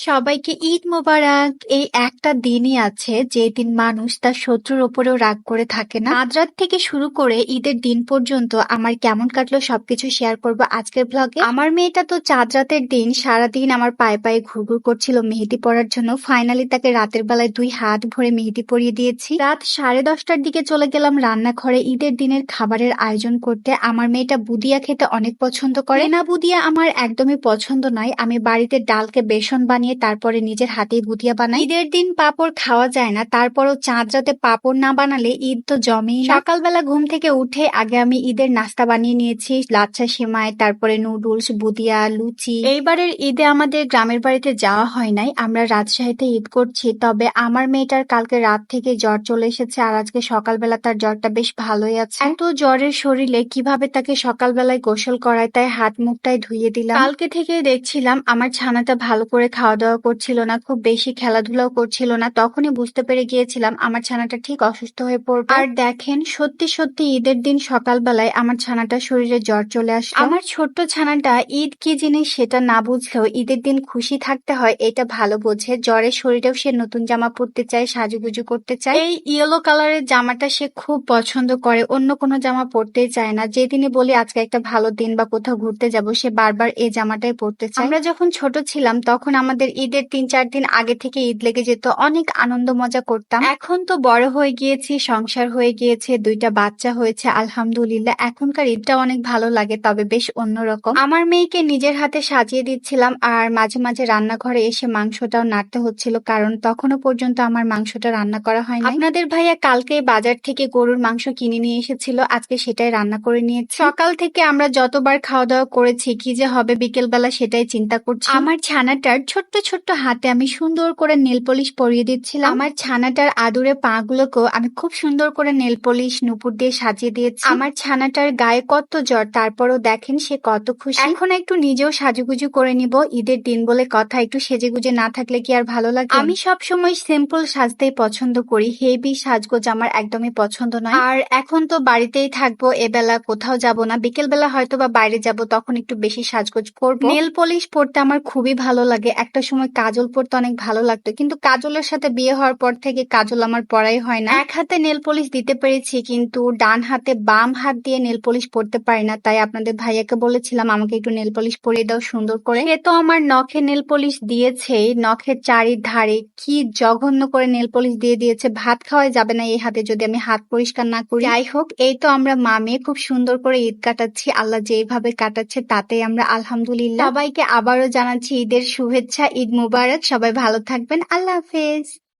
সবাইকে ঈদ মোবারক! এই একটা দিনই আছে যে দিন মানুষ তার শত্রুর ওপরেও রাগ করে থাকে না। মাঝরাত থেকে শুরু করে ঈদের দিন পর্যন্ত আমার কেমন কাটলো সবকিছু শেয়ার করব আজকের ব্লগে। আমার মেয়েটা তো চাঁদ রাতের দিন সারাদিন আমার পায়ে পায়ে ঘুরঘুর করছিল মেহেদি পরার জন্য। ফাইনালি তাকে রাতের বেলায় দুই হাত ভরে মেহেদি পরিয়ে দিয়েছি। রাত সাড়ে দশটার দিকে চলে গেলাম রান্নাঘরে ঈদের দিনের খাবারের আয়োজন করতে। আমার মেয়েটা বুদিয়া খেতে অনেক পছন্দ করে না বুদিয়া আমার একদমই পছন্দ নয়। আমি বাড়িতে ডালকে বেসন বানিয়ে বানিয়ে তারপরে নিজের হাতেই ভুটিয়া বানাই। ঈদের দিন পাপড় খাওয়া যায় না, তারপরও চাঁদ রাতে পাপড় না বানালে ঈদ তো জমেই সকালবেলা ঘুম থেকে উঠে আগে আমি ঈদের নাস্তা বানিয়ে নিয়েছি, লাচ্ছা সেমাই, তারপরে নুডলস, বুদিয়া, লুচি। এইবারের ঈদে আমাদের গ্রামের বাড়িতে যাওয়া হয় নাই, আমরা রাজশাহীতে ঈদ করছি, তবে আমার মেয়েটার কালকে রাত থেকে জ্বর চলে এসেছে আর আজকে সকালবেলা তার জ্বরটা বেশ ভালোই আছে। এত জ্বরের শরীরে কীভাবে তাকে সকালবেলায় গোসল করায়, তাই হাত মুখটাই ধুয়ে দিলাম। কালকে থেকে দেখছিলাম আমার ছানাটা ভালো করে খাওয়া দাওয়া করছিল না, খুব বেশি খেলাধুলাও করছিল না, তখনই বুঝতে পেরে গিয়েছিলাম আমার ছানাটা ঠিক অসুস্থ হয়ে পড়বে। আর দেখেন, সত্যি সত্যি ঈদের দিন সকালবেলায় আমার ছানাটা শরীরে জ্বর চলে আসে আমার ছোট্ট ছানাটা ঈদ কি জিনিস সেটা না বুঝলেও ঈদের দিন খুশি থাকতে হয়, এটা ভালো বোঝে। জ্বরের শরীরেও সে নতুন জামা পরতে চায়, সাজুগুজু করতে চায়। এই ইয়েলো কালারের জামাটা সে খুব পছন্দ করে, অন্য কোনো জামা পরতেই চায় না। যেদিনই বলি, আজকে একটা ভালো দিন বা কোথাও ঘুরতে যাব, সে বারবার এই জামাটাই পরতে চায়। আমরা যখন ছোট ছিলাম, তখন আমাদের ঈদের তিন চার দিন আগে থেকে ঈদ লেগে যেত, অনেক আনন্দ মজা করতাম। এখন তো বড় হয়ে গিয়েছি, সংসার হয়ে গিয়েছে, দুইটা বাচ্চা হয়েছে, আলহামদুলিল্লাহ। এখনকার ঈদটা অনেক ভালো লাগে, তবে বেশ অন্যরকম। আমার মেয়েকে নিজের হাতে সাজিয়ে দিচ্ছিলাম, আর মাঝে মাঝে রান্নাঘরে এসে মাংসটাও নাড়তে হচ্ছিল, কারণ তখনও পর্যন্ত আমার মাংসটা রান্না করা হয়নি আপনাদের ভাইয়া কালকে বাজার থেকে গরুর মাংস কিনে নিয়ে এসেছিল, আজকে সেটাই রান্না করে নিয়েছি। সকাল থেকে আমরা যতবার খাওয়া দাওয়া করেছি, কি যে হবে বিকেল বেলা সেটাই চিন্তা করছি। আমার ছানাটার ছোট্ট ছোট্ট হাতে আমি সুন্দর করে নেল পলিশ পরিয়ে দিচ্ছিলাম। আমার ছানাটার আদুরে পা গুলোকেও আমি খুব সুন্দর করে নেল পলিশ নুপুর দিয়ে সাজিয়ে দিয়েছি। আমার ছানাটার গায়ে কত জ্বর, তারপরও দেখেন সে কত খুশি। এখন একটু নিজেও সাজুগুজু করে নিব। ঈদের দিন বলে কথা, একটু সেজে গুজে না থাকলে কি আর ভালো লাগে? আমি সব সময় সিম্পল সাজতেই পছন্দ করি। হেভি সাজগোজ আমার একদমই পছন্দ নয়। আর এখন তো বাড়িতেই থাকব, এবেলা কোথাও যাব না। বিকেল বেলা হয়তো বা বাইরে যাব, তখন একটু বেশি সাজগোজ করব। নেল পলিশ পরতে আমার খুবই ভালো লাগে। একটা সময় কাজল পরতে অনেক ভালো লাগতো। কিন্তু কাজলের সাথে বিয়ে হওয়ার পর থেকে কাজল আমার পরাই হয় না। এক হাতে নেল পলিশ দিতে পেরেছি, কিন্তু ডান হাতে বাম হাত দিয়ে নেল পলিশ পরতে পারি না। তাই আপনাদের ভাইয়াকে বলেছিলাম, আমাকে একটু নেল পলিশ পরিয়ে দাও সুন্দর করে। সে তো আমার নখে নেল পলিশ দিয়েছে, নখের চারিধারে কি জঘন্য করে নেল পলিশ দিয়ে দিয়েছে, ভাত খাওয়াই যাবে না এই হাতে যদি আমি হাত পরিষ্কার না করি। যাই হোক, এই তো আমরা মামে খুব সুন্দর করে ঈদ কাটাচ্ছি, আল্লাহ যেভাবে কাটাচ্ছে তাতে আমরা আলহামদুলিল্লাহ। সবাইকে আবারও জানাচ্ছি ঈদের শুভেচ্ছা ঈদ মুবারক সবাই ভালো থাকবেন। আল্লাহ হাফেজ।